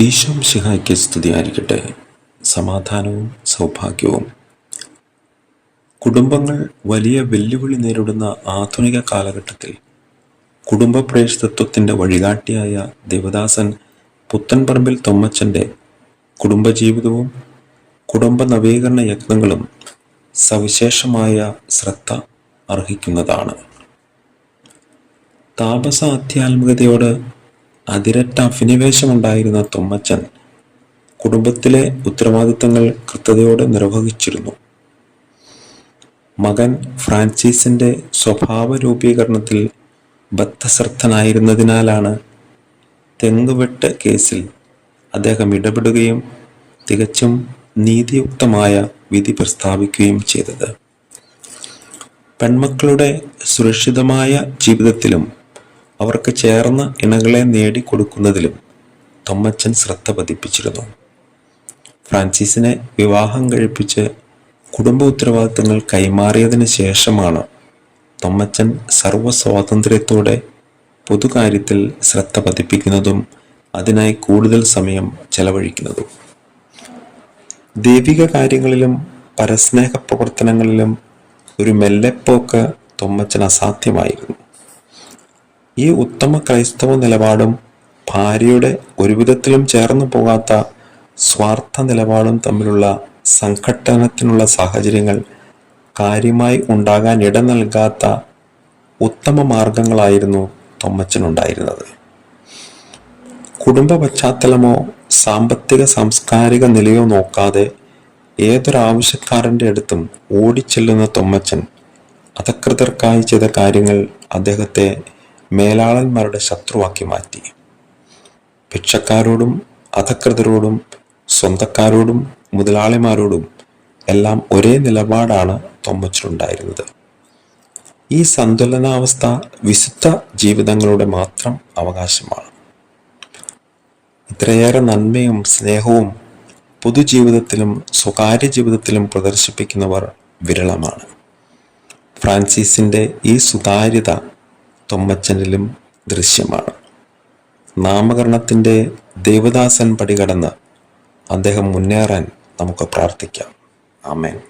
ഈശോ ശിഹായ്ക്ക് സ്തുതിയായിരിക്കട്ടെ. സമാധാനവും സൗഭാഗ്യവും. കുടുംബങ്ങൾ വലിയ വെല്ലുവിളി നേരിടുന്ന ആധുനിക കാലഘട്ടത്തിൽ കുടുംബ പ്രേഷിതത്വത്തിന്റെ വഴികാട്ടിയായ ദേവദാസൻ പുത്തൻപറമ്പിൽ തൊമ്മച്ചന്റെ കുടുംബജീവിതവും കുടുംബ നവീകരണ യജ്ഞങ്ങളും സവിശേഷമായ ശ്രദ്ധ അർഹിക്കുന്നതാണ്. താപസ ആധ്യാത്മികതയോട് അതിരറ്റ അഭിനിവേശമുണ്ടായിരുന്ന തുമ്മച്ചൻ കുടുംബത്തിലെ ഉത്തരവാദിത്തങ്ങൾ കൃത്യതയോടെ നിർവഹിച്ചിരുന്നു. മകൻ ഫ്രാൻസിസിന്റെ സ്വഭാവ രൂപീകരണത്തിൽ ബദ്ധശ്രദ്ധനായിരുന്നതിനാലാണ് തെങ്ങുവെട്ട് കേസിൽ അദ്ദേഹം ഇടപെടുകയും തികച്ചും നീതിയുക്തമായ വിധി പ്രസ്താവിക്കുകയും ചെയ്തത്. പെൺമക്കളുടെ സുരക്ഷിതമായ ജീവിതത്തിലും അവർക്ക് ചേർന്ന ഇണകളെ നേടിക്കൊടുക്കുന്നതിലും തൊമ്മച്ചൻ ശ്രദ്ധ പതിപ്പിച്ചിരുന്നു. ഫ്രാൻസിസിനെ വിവാഹം കഴിപ്പിച്ച് കുടുംബ ഉത്തരവാദിത്തങ്ങൾ കൈമാറിയതിന് ശേഷമാണ് തൊമ്മച്ചൻ സർവ സ്വാതന്ത്ര്യത്തോടെ പൊതുകാര്യത്തിൽ ശ്രദ്ധ പതിപ്പിക്കുന്നതും അതിനായി കൂടുതൽ സമയം ചെലവഴിക്കുന്നതും. ദൈവിക കാര്യങ്ങളിലും പരസ്നേഹ പ്രവർത്തനങ്ങളിലും ഒരു മെല്ലെപ്പോക്ക് തൊമ്മച്ചൻ അസാധ്യമായിരുന്നു. ഈ ഉത്തമ ക്രൈസ്തവ നിലപാടും ഭാര്യയുടെ ഒരുവിധത്തിലും ചേർന്നു പോകാത്ത സ്വാർത്ഥ നിലപാടും തമ്മിലുള്ള സംഘട്ടനത്തിനുള്ള സാഹചര്യങ്ങൾ കാര്യമായി ഉണ്ടാകാൻ ഇട നൽകാത്ത ഉത്തമ മാർഗങ്ങളായിരുന്നു തൊമ്മച്ചനുണ്ടായിരുന്നത്. കുടുംബ പശ്ചാത്തലമോ സാമ്പത്തിക സാംസ്കാരിക നിലയോ നോക്കാതെ ഏതൊരാവശ്യക്കാരന്റെ അടുത്തും ഓടിച്ചെല്ലുന്ന തൊമ്മച്ചൻ അധകൃതർക്കായി ചെയ്ത കാര്യങ്ങൾ അദ്ദേഹത്തെ മേലാളന്മാരുടെ ശത്രുവാക്കി മാറ്റി. ഭിക്ഷക്കാരോടും അധകൃതരോടും സ്വന്തക്കാരോടും മുതലാളിമാരോടും എല്ലാം ഒരേ നിലപാടാണ് തൊമ്മച്ചിലുണ്ടായിരുന്നത്. ഈ സന്തുലനാവസ്ഥ വിശുദ്ധ ജീവിതങ്ങളുടെ മാത്രം അവകാശമാണ്. ഇത്രയേറെ നന്മയും സ്നേഹവും പൊതുജീവിതത്തിലും സ്വകാര്യ ജീവിതത്തിലും പ്രദർശിപ്പിക്കുന്നവർ വിരളമാണ്. ഫ്രാൻസിസിന്റെ ഈ സുതാര്യത തൊമ്മച്ചനിലും ദൃശ്യമാണ്. നാമകരണത്തിന്റെ ദേവദാസൻ പടികടന്ന് അദ്ദേഹം മുന്നേറാൻ നമുക്ക് പ്രാർത്ഥിക്കാം. ആമേൻ.